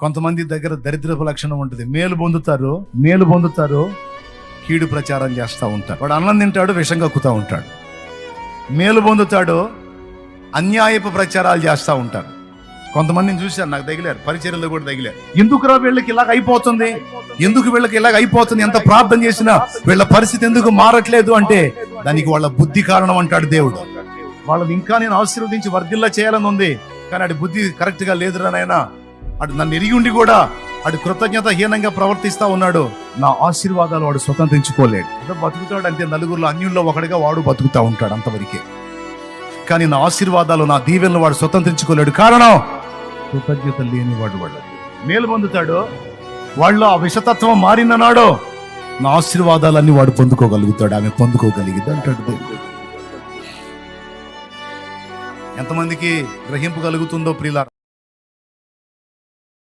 కొంతమంది దగ్గర దరిద్రపు లక్షణం ఉంటుంది. మేలు పొందుతారు మేలు పొందుతారు కీడు ప్రచారం చేస్తూ ఉంటారు వాడు అన్నం తింటాడు విషం కక్కుతూ ఉంటాడు. మేలు పొందుతాడు అన్యాయపు ప్రచారాలు చేస్తూ ఉంటారు కొంతమందిని చూశాను నాకు తగిలారు. పరిచర్యలు కూడా తగిలారు. ఎందుకురా వీళ్ళకి ఇలాగ అయిపోతుంది? ఎందుకు వీళ్ళకి ఇలాగ అయిపోతుంది? ఎంత ప్రార్థన చేసినా వీళ్ళ పరిస్థితి ఎందుకు మారట్లేదు అంటే దానికి వాళ్ళ బుద్ధి కారణం అంటాడు దేవుడు. వాళ్ళని ఇంకా నేను ఆశీర్వదించి వర్ధిల్లా చేయాలని ఉంది. కానీ అది బుద్ధి కరెక్ట్గా లేదురా నాయనా. అటు నన్ను ఎరిగి ఉండి కూడా అటు కృతజ్ఞత హీనంగా ప్రవర్తిస్తా ఉన్నాడు. నా ఆశీర్వాదాలు వాడు స్వతంత్రించుకోలేడు ఏదో బతుకుతాడు అంటే నలుగురిలో అన్యుల్లో ఒకడిగా వాడు బతుకుతా ఉంటాడు అంతవరకే. కానీ నా ఆశీర్వాదాలు నా దీవెనలు వాడు స్వతంత్రించుకోలేడు కారణం? కృతజ్ఞత లేని వాడు వాడు. మేలు పొందుతాడు. వాళ్ళు ఆ విషతత్వం మారిన నా ఆశీర్వాదాలన్నీ వాడు పొందుకోగలుగుతాడు. ఆమె పొందుకోగలిగింది అంటాడు దేవుడు. ఎంతమందికి గ్రహింపు కలుగుతుందో ప్రియుల